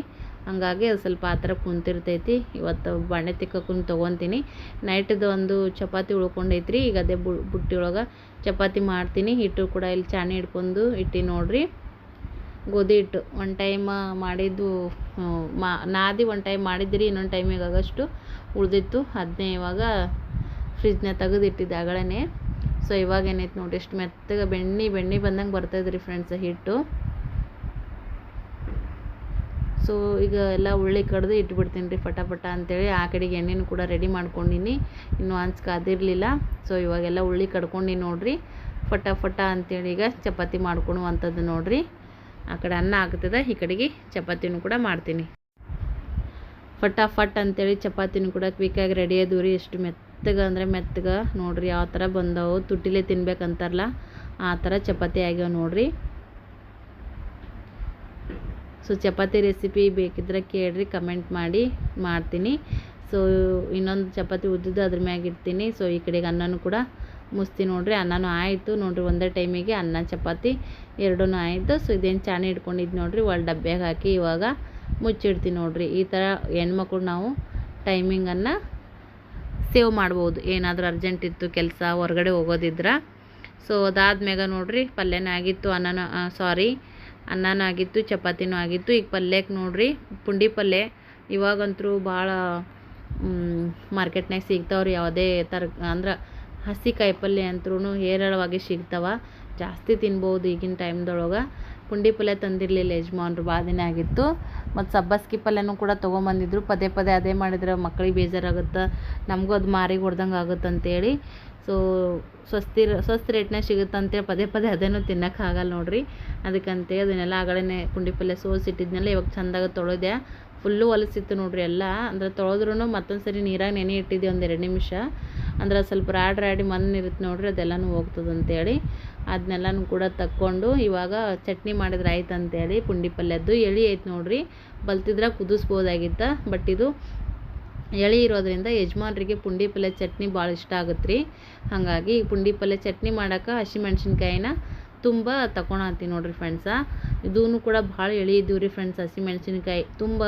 ಹಂಗಾಗಿ ಅದು ಸ್ವಲ್ಪ ಆ ಥರ ಕುಂತಿರ್ತೈತಿ. ಇವತ್ತು ಬಾಣೆ ತಿಕ್ಕಕ್ಕೂ ತೊಗೊತೀನಿ. ನೈಟದು ಒಂದು ಚಪಾತಿ ಉಳ್ಕೊಂಡೈತ್ರಿ. ಈಗ ಅದೇ ಬುಟ್ಟಿ ಒಳಗೆ ಚಪಾತಿ ಮಾಡ್ತೀನಿ. ಹಿಟ್ಟು ಕೂಡ ಇಲ್ಲಿ ಚಾಣಿ ಹಿಡ್ಕೊಂಡು ಇಟ್ಟು ನೋಡಿರಿ. ಗೋಧಿ ಹಿಟ್ಟು. ಒನ್ ಟೈಮ್ ಮಾಡಿದ್ದು ಮಾ ನಾದಿ ಒಂದು ಟೈಮ್ ಮಾಡಿದ್ರಿ ಇನ್ನೊಂದು ಟೈಮಿಗೆ ಆಗೋಷ್ಟು ಉಳಿದಿತ್ತು. ಅದನ್ನೇ ಇವಾಗ ಫ್ರಿಜ್ನ ತೆಗೆದಿಟ್ಟಿದ್ದೆ ಆಗಳೇ ಸೊ ಇವಾಗ ಏನೈತೆ ನೋಡಿ ಎಷ್ಟು ಮೆತ್ತಗೆ ಬೆಣ್ಣೆ ಬೆಣ್ಣೆ ಬಂದಂಗೆ ಬರ್ತೈತೆ ಫ್ರೆಂಡ್ಸ್ ಹಿಟ್ಟು. ಸೊ ಈಗ ಎಲ್ಲ ಉಳ್ಳಿ ಕಡ್ದು ಇಟ್ಬಿಡ್ತೀನಿ ರೀ ಫಟಾಫಟ ಅಂತೇಳಿ. ಆ ಕಡೆಗೆ ಎಣ್ಣೆನೂ ಕೂಡ ರೆಡಿ ಮಾಡ್ಕೊಂಡಿನಿ. ಇನ್ನೂ ಹಂಚ್ ಸೊ ಇವಾಗೆಲ್ಲ ಉಳ್ಳಿ ಕಡ್ಕೊಂಡು ನೋಡ್ರಿ. ಫಟಾಫಟ ಫಟ ಅಂತೇಳಿ ಈಗ ಚಪಾತಿ ಮಾಡ್ಕೊಳುವಂಥದ್ದು ನೋಡ್ರಿ. ಆ ಕಡೆ ಅನ್ನ ಆಗ್ತದೆ, ಈ ಕಡೆಗೆ ಚಪಾತಿನೂ ಕೂಡ ಮಾಡ್ತೀನಿ. ಫಟಾಫಟ್ ಅಂತೇಳಿ ಚಪಾತಿನೂ ಕೂಡ ಕ್ವಿಕ್ಕಾಗಿ ರೆಡಿ ರೀ ಎಷ್ಟು ಮೆತ್ತಗೆ ಅಂದರೆ ಮೆತ್ತಗೆ. ನೋಡಿರಿ ಯಾವ ಥರ ಬಂದವು, ತುಟ್ಟಿಲೆ ತಿನ್ಬೇಕಂತಾರಲ್ಲ, ಆ ಥರ ಚಪಾತಿ ಆಗ್ಯಾವ ನೋಡಿರಿ. ಸೊ ಚಪಾತಿ ರೆಸಿಪಿ ಬೇಕಿದ್ರೆ ಕೇಳಿರಿ ಕಮೆಂಟ್ ಮಾಡಿ ಮಾಡ್ತೀನಿ. ಸೊ ಇನ್ನೊಂದು ಚಪಾತಿ ಉದ್ದಿದ್ದು ಅದ್ರ ಮ್ಯಾಗ ಇಡ್ತೀನಿ. ಸೊ ಈ ಕಡೆಗೆ ಅನ್ನನೂ ಕೂಡ ಮುಸ್ತಿ ನೋಡ್ರಿ, ಅನ್ನನೂ ಆಯಿತು. ನೋಡ್ರಿ, ಒಂದೇ ಟೈಮಿಗೆ ಅನ್ನ, ಚಪಾತಿ ಎರಡೂ ಆಯಿತು. ಸೊ ಇದೇನು ಚಾಣಿ ಇಟ್ಕೊಂಡಿದ್ದು ನೋಡ್ರಿ ಒಳ್ಳೆ ಡಬ್ಬ್ಯಾಗ ಹಾಕಿ ಇವಾಗ ಮುಚ್ಚಿಡ್ತೀನಿ ನೋಡ್ರಿ. ಈ ಥರ ಹೆಣ್ಮಕ್ಳು ನಾವು ಟೈಮಿಂಗನ್ನು ಸೇವ್ ಮಾಡ್ಬೋದು. ಏನಾದರೂ ಅರ್ಜೆಂಟ್ ಇತ್ತು ಕೆಲಸ, ಹೊರಗಡೆ ಹೋಗೋದಿದ್ರೆ. ಸೊ ಅದಾದ್ಮ್ಯಾಗ ನೋಡ್ರಿ, ಪಲ್ಯನೂ ಆಗಿತ್ತು, ಅನ್ನನೂ ಸಾರಿ ಅನ್ನನೂ ಆಗಿತ್ತು, ಚಪಾತಿನೂ ಆಗಿತ್ತು. ಈಗ ಪಲ್ಯಕ್ಕೆ ನೋಡ್ರಿ, ಪುಂಡಿ ಪಲ್ಯ. ಇವಾಗಂತೂ ಭಾಳ ಮಾರ್ಕೆಟ್ನಾಗ ಸಿಗ್ತಾವ್ರಿ. ಯಾವುದೇ ಥರ ಅಂದ್ರೆ ಹಸಿ ಕಾಯಿಪಲ್ಯ ಅಂತ್ರೂ ಹೇರಳವಾಗಿ ಸಿಗ್ತಾವೆ. ಜಾಸ್ತಿ ತಿನ್ಬೋದು ಈಗಿನ ಟೈಮ್ದೊಳಗೆ. ಪುಂಡಿ ಪಲ್ಯ ತಂದಿರಲಿಲ್ಲ ಯಜಮಾನ್ರು ಭಾಳ ಆಗಿತ್ತು. ಮತ್ತು ಸಬ್ಬಸ್ಗಿ ಪಲ್ಯನೂ ಕೂಡ ತೊಗೊಂಬಂದಿದ್ರು. ಪದೇ ಪದೇ ಅದೇ ಮಾಡಿದ್ರೆ ಮಕ್ಳಿಗೆ ಬೇಜಾರಾಗುತ್ತೆ, ನಮಗೂ ಅದು ಮಾರಿಗೆ ಹೊಡ್ದಂಗೆ ಆಗುತ್ತೆ ಅಂತೇಳಿ ಸೊ ಸ್ವಸ್ತಿ ಸ್ವಸ್ಥ ರೇಟ್ನಾಗ ಸಿಗುತ್ತೆ ಅಂತೇಳಿ ಪದೇ ಪದೇ ಅದೇನೂ ತಿನ್ನೋಕ್ಕಾಗಲ್ಲ ನೋಡಿರಿ. ಅದಕ್ಕಂತೇಳಿ ಅದನ್ನೆಲ್ಲ ಆಗಳೇ ಪುಂಡಿ ಪಲ್ಯ ಸೋಸಿಟ್ಟಿದ್ನೆಲ್ಲ, ಇವಾಗ ಚೆಂದಾಗ ತೊಳೆದೆ. ಫುಲ್ಲು ಹೊಲಸಿತ್ತು ನೋಡ್ರಿ ಎಲ್ಲ. ಅಂದ್ರೆ ತೊಳೆದ್ರೂ ಮತ್ತೊಂದು ಸರಿ ನೀರಾಗ ನೆನೆ ಇಟ್ಟಿದ್ದೆ ಒಂದು ಎರಡು ನಿಮಿಷ. ಅಂದ್ರೆ ಸ್ವಲ್ಪ ರಾಡಿ ರಾಡಿ ಮಣ್ಣು ಇರುತ್ತೆ ನೋಡಿರಿ ಅದೆಲ್ಲನೂ ಹೋಗ್ತದೆ ಅಂತೇಳಿ. ಅದನ್ನೆಲ್ಲನೂ ಕೂಡ ತಕ್ಕೊಂಡು ಇವಾಗ ಚಟ್ನಿ ಮಾಡಿದ್ರೆ ಆಯ್ತು ಅಂತೇಳಿ ಪುಂಡಿ ಪಲ್ಯದ್ದು. ಎಳಿ ಐತೆ ನೋಡಿರಿ. ಬಲ್ತಿದ್ರೆ ಕುದಿಸ್ಬೋದಾಗಿತ್ತ. ಬಟ್ ಇದು ಎಳೆ ಇರೋದ್ರಿಂದ ಯಜಮಾನ್ರಿಗೆ ಪುಂಡಿ ಪಲ್ಯ ಚಟ್ನಿ ಭಾಳ ಇಷ್ಟ ಆಗುತ್ತೆ ರೀ ಹಾಗಾಗಿ ಪುಂಡಿ ಪಲ್ಯ ಚಟ್ನಿ ಮಾಡೋಕೆ ಹಸಿಮೆಣ್ಸಿನ್ಕಾಯಿನ ತುಂಬ ತಗೊಳತ್ತೀನಿ ನೋಡಿರಿ ಫ್ರೆಂಡ್ಸ ಇದೂ ಕೂಡ ಭಾಳ ಎಳೆ ಇದ್ದೀವಿ ರೀ ಫ್ರೆಂಡ್ಸ್ ಹಸಿಮೆಣ್ಸಿನ್ಕಾಯಿ ತುಂಬ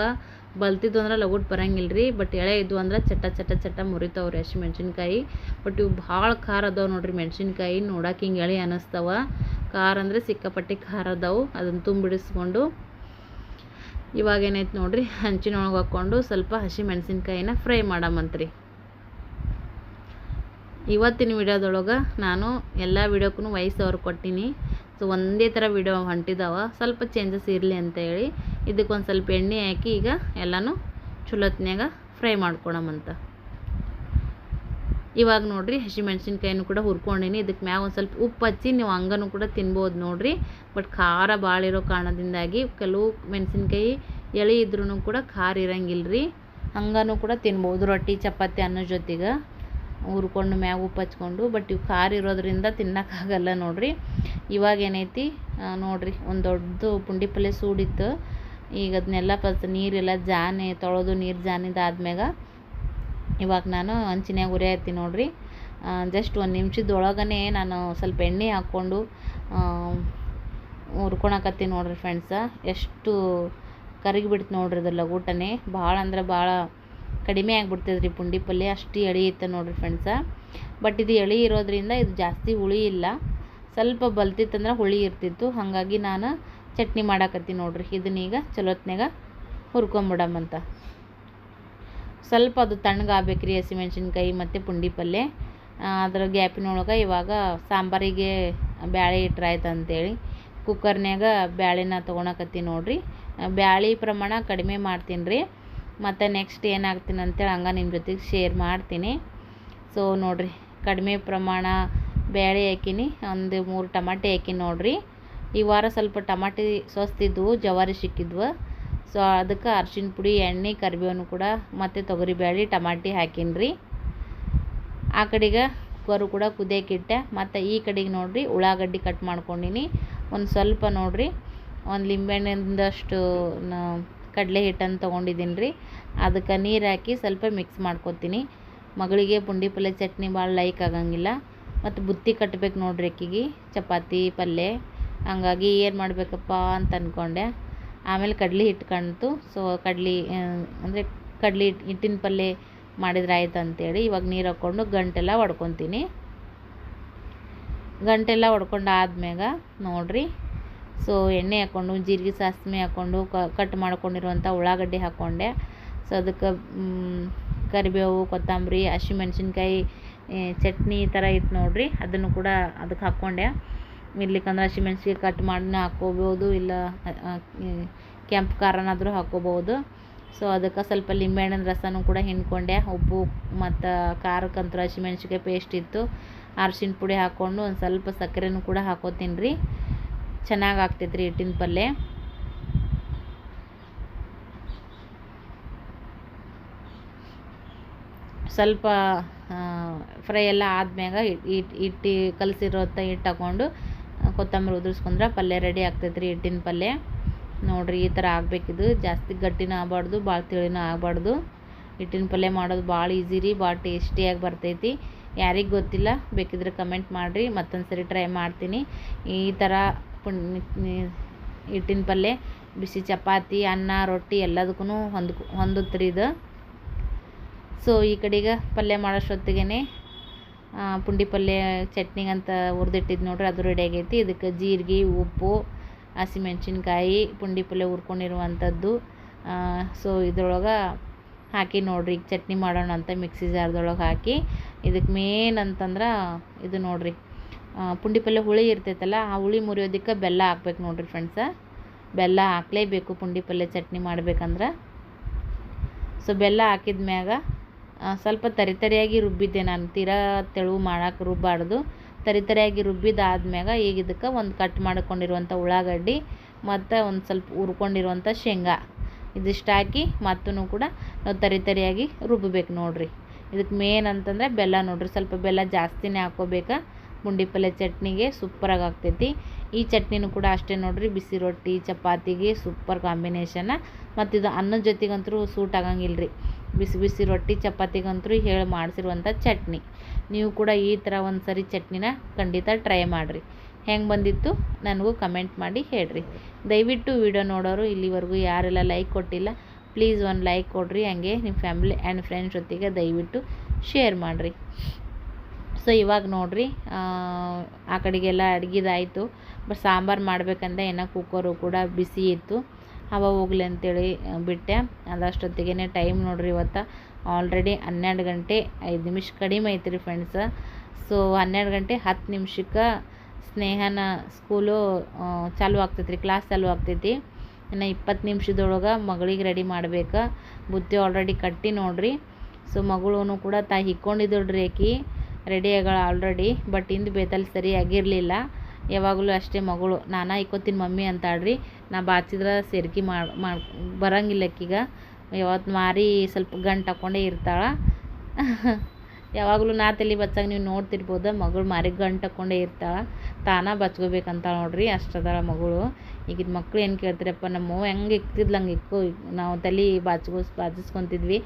ಬಲ್ತಿದ್ದು ಅಂದ್ರೆ ಲಗುಟ್ ಬರಂಗಿಲ್ಲ ರೀ ಬಟ್ ಎಳೆ ಇದ್ವು ಅಂದ್ರೆ ಚಟ ಚಟ ಚಟ ಮುರಿತಾವೆ ರೀ ಹಸಿಮೆಣ್ಸಿನ್ಕಾಯಿ ಬಟ್ ಇವು ಭಾಳ ಖಾರ ಅದಾವೆ ನೋಡಿರಿ ಮೆಣ್ಸಿನ್ಕಾಯಿ ನೋಡಕ್ಕೆ ಹಿಂಗೆ ಎಳೆ ಅನ್ನಿಸ್ತಾವ ಖಾರ ಅಂದರೆ ಸಿಕ್ಕಾಪಟ್ಟೆ ಖಾರ ಅದಾವೆ ಅದನ್ನು ತುಂಬಿಡಿಸ್ಕೊಂಡು ಇವಾಗ ಏನೈತೆ ನೋಡಿರಿ, ಹಂಚಿನೊಳಗೆ ಹಾಕ್ಕೊಂಡು ಸ್ವಲ್ಪ ಹಸಿ ಮೆಣಸಿನ್ಕಾಯಿನ ಫ್ರೈ ಮಾಡಮಂತ್ರಿ. ಇವತ್ತಿನ ವಿಡಿಯೋದೊಳಗೆ ನಾನು ಎಲ್ಲ ವಿಡಿಯೋಕ್ಕೂ ವಯಸ್ಸವ್ರು ಕೊಟ್ಟೀನಿ. ಸೊ ಒಂದೇ ಥರ ವಿಡಿಯೋ ಹೊಂಟಿದಾವ. ಸ್ವಲ್ಪ ಚೇಂಜಸ್ ಇರಲಿ ಅಂತೇಳಿ. ಇದಕ್ಕೆ ಒಂದು ಸ್ವಲ್ಪ ಎಣ್ಣೆ ಹಾಕಿ ಈಗ ಎಲ್ಲನೂ ಚಲೋತ್ನ್ಯಾಗ ಫ್ರೈ ಮಾಡ್ಕೊಳಮಂತ ಇವಾಗ ನೋಡಿರಿ ಹಸಿಮೆಣ್ಸಿನ್ಕಾಯಿನೂ ಕೂಡ ಹುರ್ಕೊಂಡಿನಿ. ಇದಕ್ಕೆ ಮ್ಯಾಗ ಒಂದು ಸ್ವಲ್ಪ ಉಪ್ಪು ಹಚ್ಚಿ ನೀವು ಹಂಗನೂ ಕೂಡ ತಿನ್ಬೋದು ನೋಡಿರಿ. ಬಟ್ ಖಾರ ಭಾಳ ಇರೋ ಕಾರಣದಿಂದಾಗಿ ಕೆಲವು ಮೆಣಸಿನ್ಕಾಯಿ ಎಳೆ ಇದ್ರೂ ಕೂಡ ಖಾರ ಇರಂಗಿಲ್ಲ ರೀ ಹಂಗನೂ ಕೂಡ ತಿನ್ಬೋದು. ರೊಟ್ಟಿ, ಚಪಾತಿ, ಅನ್ನೋ ಜೊತೆಗೆ. ಹುರ್ಕೊಂಡು ಮ್ಯಾಗ ಉಪ್ಪು ಹಚ್ಕೊಂಡು ಬಟ್ ಇವು ಖಾರ ಇರೋದ್ರಿಂದ ತಿನ್ನೋಕ್ಕಾಗಲ್ಲ ನೋಡ್ರಿ. ಇವಾಗ ಏನೈತಿ ನೋಡಿರಿ, ಒಂದು ದೊಡ್ಡ ಪುಂಡಿ ಪಲ್ಯ ಸೂಡಿತ್ತು. ಈಗ ಅದನ್ನೆಲ್ಲ ಫಸ್ಟ್ ನೀರೆಲ್ಲ ಜಾನೆ, ತೊಳೆದು ನೀರು ಜಾನಿದಾದ್ಮ್ಯಾಗ ಇವಾಗ ನಾನು ಹಂಚಿನ್ಯಾಗ ಹುರಿಯತ್ತೀನಿ ನೋಡಿರಿ. ಜಸ್ಟ್ ಒಂದು ನಿಮಿಷದೊಳಗನೆ ನಾನು ಸ್ವಲ್ಪ ಎಣ್ಣೆ ಹಾಕ್ಕೊಂಡು ಹುರ್ಕೊಳಕತ್ತೀನಿ ನೋಡಿರಿ ಫ್ರೆಂಡ್ಸ ಎಷ್ಟು ಕರಗಿಬಿಡ್ತು ನೋಡಿರಿ ಅದು ಲಗೂಟನೆ ಭಾಳ ಅಂದ್ರೆ ಭಾಳ ಕಡಿಮೆ ಆಗಿಬಿಡ್ತದೆ ರೀ ಪುಂಡಿ ಪಲ್ಯ, ಅಷ್ಟು ಎಳೆ ಇತ್ತು ನೋಡಿರಿ ಫ್ರೆಂಡ್ಸ ಬಟ್ ಇದು ಎಳೆ ಇರೋದ್ರಿಂದ ಇದು ಜಾಸ್ತಿ ಹುಳಿ ಇಲ್ಲ. ಸ್ವಲ್ಪ ಬಲ್ತಿತ್ತಂದ್ರೆ ಹುಳಿ ಇರ್ತಿತ್ತು. ಹಾಗಾಗಿ ನಾನು ಚಟ್ನಿ ಮಾಡಾಕತ್ತೀನಿ ನೋಡಿರಿ. ಇದನ್ನೀಗ ಚಲೋತ್ನಾಗ ಹುರ್ಕೊಂಬಿಡಮಂತ. ಸ್ವಲ್ಪ ಅದು ತಣ್ಣಗಾಗ್ಬೇಕು ರೀ ಹಸಿಮೆಣ್ಸಿನ್ಕಾಯಿ ಮತ್ತು ಪುಂಡಿ ಪಲ್ಯ. ಅದ್ರ ಗ್ಯಾಪಿನೊಳಗೆ ಇವಾಗ ಸಾಂಬಾರಿಗೆ ಬ್ಯಾಳೆ ಇಟ್ರಾಯ್ತು ಅಂತೇಳಿ ಕುಕ್ಕರ್ನ್ಯಾಗ ಬ್ಯಾಳಿನ ತೊಗೊಳಕತ್ತೀನಿ ನೋಡ್ರಿ. ಬ್ಯಾಳಿ ಪ್ರಮಾಣ ಕಡಿಮೆ ಮಾಡ್ತೀನಿ ರೀ ಮತ್ತು ನೆಕ್ಸ್ಟ್ ಏನಾಗ್ತೀನಿ ಅಂತೇಳಿ ಹಂಗೆ ನಿಮ್ಮ ಜೊತೆಗೆ ಶೇರ್ ಮಾಡ್ತೀನಿ. ಸೊ ನೋಡಿರಿ, ಕಡಿಮೆ ಪ್ರಮಾಣ ಬೇಳೆ ಹಾಕಿನಿ, ಒಂದು ಮೂರು ಟಮಾಟೆ ಹಾಕಿನಿ ನೋಡಿರಿ. ಈ ವಾರ ಸ್ವಲ್ಪ ಟಮಾಟಿ ಸೊಸ್ತಿದ್ವು ಜವಾರಿ ಸಿಕ್ಕಿದ್ವು. ಸೊ ಅದಕ್ಕೆ ಅರ್ಶಿನ ಪುಡಿ, ಎಣ್ಣೆ ಕರಿಬೇವನ್ನು ಕೂಡ ಮತ್ತು ತೊಗರಿಬೇಳೆ ಟಮಾಟಿ ಹಾಕೀನಿ ರೀ ಆ ಕಡೆಗೆ ಕುಕ್ಕರು ಕೂಡ ಕುದಿಯಾಕಿಟ್ಟೆ ಮತ್ತು ಈ ಕಡೆಗೆ ನೋಡಿರಿ, ಉಳ್ಳಾಗಡ್ಡಿ ಕಟ್ ಮಾಡ್ಕೊಂಡಿನಿ. ಒಂದು ಸ್ವಲ್ಪ ನೋಡಿರಿ, ಒಂದು ಲಿಂಬೆಹಣ್ಣಿಂದಷ್ಟು ಕಡಲೆ ಹಿಟ್ಟನ್ನು ತೊಗೊಂಡಿದ್ದೀನಿ ರೀ. ಅದಕ್ಕೆ ನೀರು ಹಾಕಿ ಸ್ವಲ್ಪ ಮಿಕ್ಸ್ ಮಾಡ್ಕೊತೀನಿ. ಮಗಳಿಗೆ ಪುಂಡಿ ಪಲ್ಯ ಚಟ್ನಿ ಭಾಳ ಲೈಕ್ ಆಗಂಗಿಲ್ಲ. ಮತ್ತು ಬುತ್ತಿ ಕಟ್ಟಬೇಕು ನೋಡ್ರಿ ಅಕ್ಕಿಗೆ. ಚಪಾತಿ ಪಲ್ಯ ಹಂಗಾಗಿ ಏನು ಮಾಡಬೇಕಪ್ಪ ಅಂತ ಅಂದ್ಕೊಂಡೆ ಆಮೇಲೆ ಕಡಲೆ ಹಿಟ್ಟು ಕಾಣ್ತು. ಸೊ ಕಡ್ಲೆ ಅಂದರೆ ಕಡ್ಲಿ ಹಿಟ್ಟು ಹಿಟ್ಟಿನ ಪಲ್ಯ ಮಾಡಿದ್ರೆ ಆಯ್ತು ಅಂತೇಳಿ ಇವಾಗ ನೀರು ಹಾಕ್ಕೊಂಡು ಗಂಟೆಲ್ಲ ಒಡ್ಕೊತೀನಿ. ಗಂಟೆಲ್ಲ ಹೊಡ್ಕೊಂಡು ಆದ್ಮ್ಯಾಗ ನೋಡಿರಿ ಸೊ ಎಣ್ಣೆ ಹಾಕ್ಕೊಂಡು, ಜೀರಿಗೆ ಸಾಸಿವೆ ಹಾಕ್ಕೊಂಡು ಕಟ್ ಮಾಡ್ಕೊಂಡಿರುವಂಥ ಉಳ್ಳಾಗಡ್ಡಿ ಹಾಕ್ಕೊಂಡೆ. ಸೊ ಅದಕ್ಕೆ ಕರಿಬೇವು, ಕೊತ್ತಂಬರಿ, ಹಸಿಮೆಣ್ಸಿನ್ಕಾಯಿ ಚಟ್ನಿ ಥರ ಇತ್ತು ನೋಡಿರಿ. ಅದನ್ನು ಕೂಡ ಅದಕ್ಕೆ ಹಾಕ್ಕೊಂಡೆ. ಇರ್ಲಿಕ್ಕಂದ್ರೆ ಹಸಿಮೆಣ್ಸಿಗೆ ಕಟ್ ಮಾಡಿನ ಹಾಕ್ಕೋಬೋದು, ಇಲ್ಲ ಕೆಂಪು ಖಾರನಾದರೂ ಹಾಕ್ಕೋಬೋದು. ಸೊ ಅದಕ್ಕೆ ಸ್ವಲ್ಪ ಲಿಂಬೆಹಣ್ಣಿನ ರಸನೂ ಕೂಡ ಹಿಂಡ್ಕೊಂಡೆ. ಉಪ್ಪು ಮತ್ತು ಖಾರಕ್ಕಂತೂ ಹಸಿಮೆಣ್ಸಿನ್ಕಾಯಿ ಪೇಸ್ಟ್ ಇತ್ತು. ಅರ್ಶಿನ ಪುಡಿ ಹಾಕ್ಕೊಂಡು ಒಂದು ಸ್ವಲ್ಪ ಸಕ್ಕರೆನೂ ಕೂಡ ಹಾಕೋತೀನಿ ರೀ. ಚೆನ್ನಾಗಿ ಆಗ್ತೈತ್ರಿ ಹಿಟ್ಟಿನ ಪಲ್ಯ? ಸ್ವಲ್ಪ ಫ್ರೈ ಎಲ್ಲ ಆದ್ಮ್ಯಾಗ ಹಿಟ್ಟು ಹಿಟ್ಟು ಕಲಸಿರೋಂಥ ಹಿಟ್ಟು ಹಾಕ್ಕೊಂಡು ಕೊತ್ತಂಬರಿ ಉದುರಿಸ್ಕೊಂಡ್ರೆ ಪಲ್ಯ ರೆಡಿ ಆಗ್ತೈತ್ರಿ ಹಿಟ್ಟಿನ ಪಲ್ಯ. ನೋಡಿರಿ ಈ ಥರ ಆಗಬೇಕಿದು. ಜಾಸ್ತಿ ಗಟ್ಟಿನೂ ಆಗಬಾರ್ದು, ಭಾಳ ತಿಳಿನೂ ಆಗಬಾರ್ದು. ಹಿಟ್ಟಿನ ಪಲ್ಯ ಮಾಡೋದು ಭಾಳ ಈಸಿ ರೀ, ಭಾಳ ಟೇಸ್ಟಿಯಾಗಿ ಬರ್ತೈತಿ. ಯಾರಿಗೆ ಗೊತ್ತಿಲ್ಲ, ಬೇಕಿದ್ರೆ ಕಮೆಂಟ್ ಮಾಡಿರಿ ಮತ್ತೊಂದು ಸರಿ ಟ್ರೈ ಮಾಡ್ತೀನಿ. ಈ ಥರ ಪುಣ್ ಹಿಟ್ಟಿನ ಪಲ್ಯ ಬಿಸಿ ಚಪಾತಿ, ಅನ್ನ, ರೊಟ್ಟಿ ಎಲ್ಲದಕ್ಕೂ ಹೊಂದ್ಕೊ ಹೊಂದುತ್ತೆ ರೀ ಇದು. ಸೊ ಈ ಕಡೆಗೆ ಪಲ್ಯ ಮಾಡೋಷ್ಟೊತ್ತಿಗೆ ಪುಂಡಿ ಪಲ್ಯ ಚಟ್ನಿಗಂತ ಹುರಿದಿಟ್ಟಿದ್ದು ನೋಡ್ರಿ, ಅದು ರೆಡಿ ಆಗೈತಿ. ಇದಕ್ಕೆ ಜೀರಿಗೆ, ಉಪ್ಪು, ಹಸಿಮೆಣ್ಸಿನ್ಕಾಯಿ, ಪುಂಡಿ ಪಲ್ಯ ಹುರ್ಕೊಂಡಿರುವಂಥದ್ದು. ಸೊ ಇದ್ರೊಳಗೆ ಹಾಕಿ ನೋಡ್ರಿ, ಈಗ ಚಟ್ನಿ ಮಾಡೋಣ ಅಂತ ಮಿಕ್ಸಿ ಜಾರ್ದೊಳಗೆ ಹಾಕಿ. ಇದಕ್ಕೆ ಮೇನ್ ಅಂತಂದ್ರೆ ಇದು ನೋಡಿರಿ ಪುಂಡಿ ಪಲ್ಲೆ ಹುಳಿ ಇರ್ತೈತಲ್ಲ, ಆ ಹುಳಿ ಮುರಿಯೋದಕ್ಕೆ ಬೆಲ್ಲ ಹಾಕ್ಬೇಕು ನೋಡಿರಿ ಫ್ರೆಂಡ್ಸ ಬೆಲ್ಲ ಹಾಕಲೇಬೇಕು ಪುಂಡಿ ಪಲ್ಯ ಚಟ್ನಿ ಮಾಡ್ಬೇಕಂದ್ರೆ. ಸೊ ಬೆಲ್ಲ ಹಾಕಿದ ಮ್ಯಾಗ ಸ್ವಲ್ಪ ತರಿತರಿಯಾಗಿ ರುಬ್ಬಿದ್ದೆ ನಾನು. ತೀರಾ ತೆಳು ಮಾಡೋಕೆ ರುಬ್ಬಾರ್ದು. ತರಿ ತರಿಯಾಗಿ ರುಬ್ಬಿದಾದ್ಮ್ಯಾಗ ಈಗ ಇದಕ್ಕೆ ಒಂದು ಕಟ್ ಮಾಡ್ಕೊಂಡಿರುವಂಥ ಉಳ್ಳಾಗಡ್ಡಿ, ಮತ್ತು ಒಂದು ಸ್ವಲ್ಪ ಹುರ್ಕೊಂಡಿರುವಂಥ ಶೇಂಗಾ. ಇದಿಷ್ಟು ಹಾಕಿ ಮತ್ತೂ ಕೂಡ ನಾವು ತರಿತರಿಯಾಗಿ ರುಬ್ಬಬೇಕು ನೋಡಿರಿ. ಇದಕ್ಕೆ ಮೇನ್ ಅಂತಂದರೆ ಬೆಲ್ಲ ನೋಡಿರಿ. ಸ್ವಲ್ಪ ಬೆಲ್ಲ ಜಾಸ್ತಿನೇ ಹಾಕ್ಕೋಬೇಕಾ ಪುಂಡಿ ಪಲ್ಯ ಚಟ್ನಿಗೆ ಸೂಪರಾಗಿ ಆಗ್ತೈತಿ ಈ ಚಟ್ನಿನೂ ಕೂಡ ಅಷ್ಟೇ ನೋಡಿರಿ, ಬಿಸಿ ರೊಟ್ಟಿ, ಚಪಾತಿಗೆ ಸೂಪರ್ ಕಾಂಬಿನೇಷನ್. ಮತ್ತು ಇದು ಅನ್ನದ ಜೊತೆಗಂತೂ ಸೂಟ್ ಆಗಂಗಿಲ್ಲ ರೀ ಬಿಸಿ ಬಿಸಿ ರೊಟ್ಟಿ ಚಪಾತಿಗಂತೂ ಹೇಳಿ ಮಾಡಿಸಿರುವಂಥ ಚಟ್ನಿ. ನೀವು ಕೂಡ ಈ ಥರ ಒಂದು ಸರಿ ಚಟ್ನಿನ ಖಂಡಿತ ಟ್ರೈ ಮಾಡಿರಿ. ಹೆಂಗೆ ಬಂದಿತ್ತು ನನಗೂ ಕಮೆಂಟ್ ಮಾಡಿ ಹೇಳ್ರಿ. ದಯವಿಟ್ಟು ವಿಡಿಯೋ ನೋಡೋರು ಇಲ್ಲಿವರೆಗೂ ಯಾರೆಲ್ಲ ಲೈಕ್ ಕೊಟ್ಟಿಲ್ಲ, ಪ್ಲೀಸ್ ಒಂದು ಲೈಕ್ ಕೊಡಿರಿ. ಹಂಗೆ ನಿಮ್ಮ ಫ್ಯಾಮಿಲಿ ಆ್ಯಂಡ್ ಫ್ರೆಂಡ್ಸ್ ಜೊತೆಗೆ ದಯವಿಟ್ಟು ಶೇರ್ ಮಾಡಿರಿ. ಸೊ ಇವಾಗ ನೋಡಿರಿ, ಆ ಕಡೆಗೆಲ್ಲ ಅಡುಗೆದಾಯಿತು. ಬಟ್ ಸಾಂಬಾರು ಮಾಡಬೇಕಂದ್ರೆ ಏನೋ ಕುಕ್ಕರು ಕೂಡ ಬಿಸಿ ಇತ್ತು. ಹವ ಹೋಗ್ಲಿ ಅಂತೇಳಿ ಬಿಟ್ಟೆ. ಅದಷ್ಟೊತ್ತಿಗೆ ಟೈಮ್ ನೋಡಿರಿ ಇವತ್ತು. ಆಲ್ರೆಡಿ ಹನ್ನೆರಡು ಗಂಟೆ ಐದು ನಿಮಿಷ ಕಡಿಮೆ ಐತೆ ರೀ ಫ್ರೆಂಡ್ಸ ಸೊ ಹನ್ನೆರಡು ಗಂಟೆ ಹತ್ತು ನಿಮಿಷಕ್ಕೆ ಸ್ನೇಹನ ಸ್ಕೂಲು ಚಾಲು ಆಗ್ತೈತೆ ರೀ ಕ್ಲಾಸ್ ಚಾಲು ಆಗ್ತೈತಿ. ಇನ್ನು ಇಪ್ಪತ್ತು ನಿಮಿಷದೊಳಗೆ ಮಗಳಿಗೆ ರೆಡಿ ಮಾಡ್ಬೇಕು. ಬುತ್ತಿ ಆಲ್ರೆಡಿ ಕಟ್ಟಿ ನೋಡಿರಿ. ಸೊ ಮಗಳೂ ಕೂಡ ತಾ ಹಿಕ್ಕೊಂಡಿದ್ದಳ್ರಿ ಆಕಿ. ರೆಡಿ ಆಗಳ ಆಲ್ರೆಡಿ ಬಟ್ ಇಂದು ಬೇತಲ್ಲಿ ಸರಿ ಆಗಿರಲಿಲ್ಲ. ಯಾವಾಗಲೂ ಅಷ್ಟೇ ಮಗಳು. ನಾನು ಇಕ್ಕೋತೀನಿ ಮಮ್ಮಿ ಅಂತಾಳ್ರಿ ನಾ ಬಾಚಿದ್ರೆ ಸೇರ್ಕೆ ಮಾಡಿ ಮಾಡಿ ಬರಂಗಿಲ್ಲ ಆಕಿಗ ಯಾವತ್ತು ಮಾರಿ ಸ್ವಲ್ಪ ಗಂಟು ಹಾಕ್ಕೊಂಡೇ ಇರ್ತಾಳೆ. [LAUGHS] ಯಾವಾಗಲೂ ನಾ ತಲೆ ಬಚ್ಚಾಗ ನೀವು ನೋಡ್ತಿರ್ಬೋದು, ಮಗಳು ಮಾರಿಗೆ ಗಂಟು ಹಾಕ್ಕೊಂಡೇ ಇರ್ತಾಳೆ, ತಾನೇ ಬಚ್ಕೋಬೇಕಂತ ನೋಡ್ರಿ ಅಷ್ಟದಾಳ ಮಗಳು. ಈಗಿನ ಮಕ್ಕಳು ಏನು ಕೇಳ್ತೀರಪ್ಪ ನಮ್ಮವ್ವ ಹೆಂಗೆ ಇಕ್ತಿದ್ಲು ಹಂಗೆ ಇಕ್ಕು, ನಾವು ತಲೆ ಬಾಚ್ಕೋಸ್ ಬಾಚಿಸ್ಕೊತಿದ್ವಿ.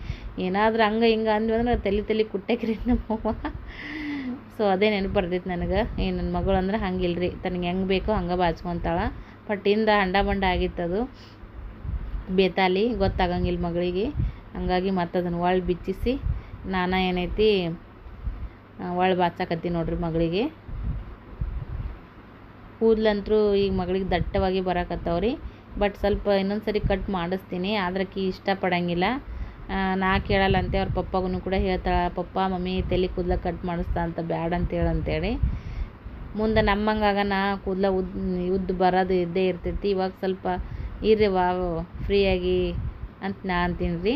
ಏನಾದ್ರೂ ಹಂಗೆ ಹಿಂಗೆ ಅಂದ್ವಿ ಅಂದ್ರೆ ತಲೆ ತಲೆ ಕುಟ್ಟಕ್ರಿ ನಮ್ಮವ್ವ ಸೊ ಅದೇ ನೆನಪು ಬರ್ತೈತೆ ನನಗೆ. ಈ ನನ್ನ ಮಗಳು ಅಂದ್ರೆ ಹಂಗಿಲ್ಲ ರೀ ತನಗೆ ಹೆಂಗೆ ಬೇಕೋ ಹಂಗೆ ಬಾಚ್ಕೊತಾಳೆ. ಬಟ್ಟಿಂದ ಹಂಡ ಬಂಡ ಆಗಿತ್ತದು ಬೇತಾಲಿ ಗೊತ್ತಾಗಂಗಿಲ್ಲ ಮಗಳಿಗೆ. ಹಂಗಾಗಿ ಮತ್ತು ಅದನ್ನು ಒಳ್ಳೆ ಬಿಚ್ಚಿಸಿ ನಾನು ಏನೈತಿ ಒಳ ಬಾಚಕತ್ತಿ ನೋಡ್ರಿ ಮಗಳಿಗೆ. ಕೂದಲಂತೂ ಈಗ ಮಗಳಿಗೆ ದಟ್ಟವಾಗಿ ಬರಾಕತ್ತವ್ರಿ. ಬಟ್ ಸ್ವಲ್ಪ ಇನ್ನೊಂದು ಸರಿ ಕಟ್ ಮಾಡಿಸ್ತೀನಿ ಆದ್ರೆ ಆಕಿ ಇಷ್ಟಪಡಂಗಿಲ್ಲ ನಾ ಕೇಳಲ್ಲ ಅಂತೆ ಅವ್ರ ಪಪ್ಪಗೂ ಕೂಡ ಹೇಳ್ತಾಳೆ, ಪಪ್ಪ, ಮಮ್ಮಿ, ತಲೆ ಕೂದಲ ಕಟ್ ಮಾಡಿಸ್ತಾ ಅಂತ ಬ್ಯಾಡ ಅಂತೇಳಿ. ಮುಂದೆ ನಮ್ಮಂಗಾಗ ನಾ ಕೂದಲ ಉದ್, ಉದ್ದ ಬರೋದು ಇದ್ದೇ ಇರ್ತೈತಿ. ಇವಾಗ ಸ್ವಲ್ಪ ಇರ್ರಿ ವಾ ಫ್ರೀಯಾಗಿ ಅಂತ ನಾ ಅಂತೀನಿ ರೀ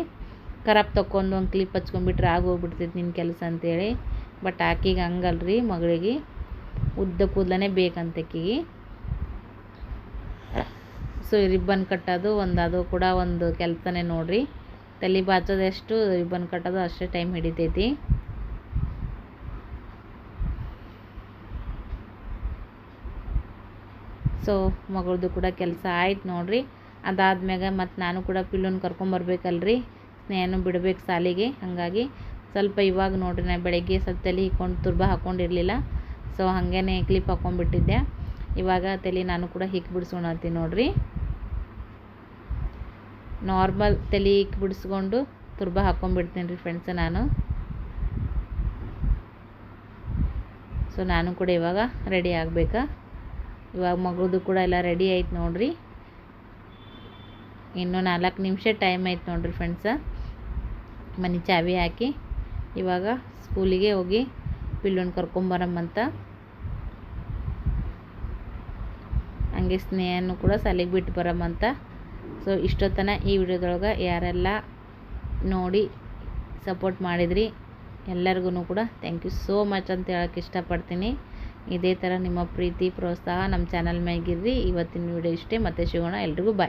ಕರಾಬ್ ತಕೊಂಡು ಒಂದು ಕ್ಲಿಪ್ ಹಚ್ಕೊಂಡ್ಬಿಟ್ರೆ ಆಗೋಗ್ಬಿಡ್ತೈತೆ ನಿನ್ನ ಕೆಲಸ ಅಂತೇಳಿ. ಬಟ್ ಆಕಿಗೆ ಹಂಗಲ್ರಿ ಮಗಳಿಗೆ. ಉದ್ದ ಕೂದಲೇ ಬೇಕಂತ ಆಕಿಗೆ. ಸೊ ರಿಬ್ಬನ್ ಕಟ್ಟೋದು ಒಂದು ಅದು ಕೂಡ ಒಂದು ಕೆಲಸನೇ ನೋಡಿರಿ. ತಲೆ ಬಾಚೋದಷ್ಟು ರಿಬ್ಬನ್ ಕಟ್ಟೋದು ಅಷ್ಟೇ ಟೈಮ್ ಹಿಡಿತೈತಿ. ಸೊ ಮಗಳದು ಕೂಡ ಕೆಲಸ ಆಯ್ತು ನೋಡಿರಿ. ಅದಾದ್ಮ್ಯಾಗ ಮತ್ತು ನಾನು ಕೂಡ ಪಿಲ್ಲೋನ್ ಕರ್ಕೊಂಬರ್ಬೇಕಲ್ರಿ ಸ್ನೇಹನೂ ಬಿಡ್ಬೇಕು ಸಾಲಿಗೆ. ಹಾಗಾಗಿ ಸ್ವಲ್ಪ ಇವಾಗ ನೋಡ್ರಿ, ನಾ ಬೆಳಗ್ಗೆ ಸ್ವಲ್ಪ ತಲೆ ಹಿಕ್ಕೊಂಡು ತುರ್ಬ ಹಾಕ್ಕೊಂಡಿರಲಿಲ್ಲ ಸೊ ಹಾಗೇ ಕ್ಲಿಪ್ ಹಾಕ್ಕೊಂಡ್ಬಿಟ್ಟಿದ್ದೆ ಇವಾಗ ತಲೆ ನಾನು ಕೂಡ ಹಿಕ್ ಅಂತೀನಿ ನೋಡ್ರಿ. ನಾರ್ಮಲ್ ತಲೆ ಹಿಕ್ ಬಿಡಿಸ್ಕೊಂಡು ತುರ್ಬ ಹಾಕ್ಕೊಂಡ್ಬಿಡ್ತೀನಿ ರೀ ಫ್ರೆಂಡ್ಸ್ ನಾನು. ಸೊ ನಾನು ಕೂಡ ಇವಾಗ ರೆಡಿ ಆಗಬೇಕಾ? ಇವಾಗ ಮಗುದು ಕೂಡ ಎಲ್ಲ ರೆಡಿ ಆಯ್ತು ನೋಡ್ರಿ. ಇನ್ನೂ ನಾಲ್ಕು ನಿಮಿಷ ಟೈಮ್ ಆಯ್ತು ನೋಡ್ರಿ ಫ್ರೆಂಡ್ಸ ಮನೆ ಚಾವಿ ಹಾಕಿ ಇವಾಗ ಸ್ಕೂಲಿಗೆ ಹೋಗಿ ಪಿಲ್ಲುನ ಕರ್ಕೊಂಬರಮ್ಮಂತ ಹಂಗೆ ಸ್ನೇಹನೂ ಕೂಡ ಸಾಲಿಗೆ ಬಿಟ್ಟು ಬರಮ್ಮಂತ. ಸೊ ಇಷ್ಟೊತ್ತನ ಈ ವಿಡಿಯೋದೊಳಗೆ ಯಾರೆಲ್ಲ ನೋಡಿ ಸಪೋರ್ಟ್ ಮಾಡಿದ್ರಿ, ಎಲ್ಲರಿಗೂ ಕೂಡ ಥ್ಯಾಂಕ್ ಯು ಸೋ ಮಚ್ ಅಂತ ಹೇಳೋಕ್ಕೆ ಇಷ್ಟಪಡ್ತೀನಿ. ಇದೇ ಥರ ನಿಮ್ಮ ಪ್ರೀತಿ, ಪ್ರೋತ್ಸಾಹ ನಮ್ಮ ಚಾನಲ್ ಮ್ಯಾಗಿರ್ರಿ. ಇವತ್ತಿನ ವಿಡಿಯೋ ಇಷ್ಟೇ. ಮತ್ತೆ ಸಿಗೋಣ ಎಲ್ರಿಗೂ. ಬಾಯ್